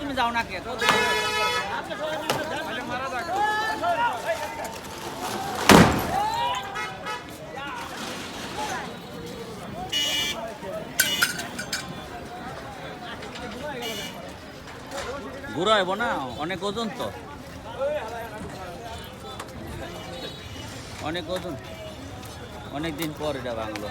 তুমি যাও না কে ঘুরাইব না? অনেক ওজন তো। অনেক ওজন। অনেক দিন পর এটা বাংলো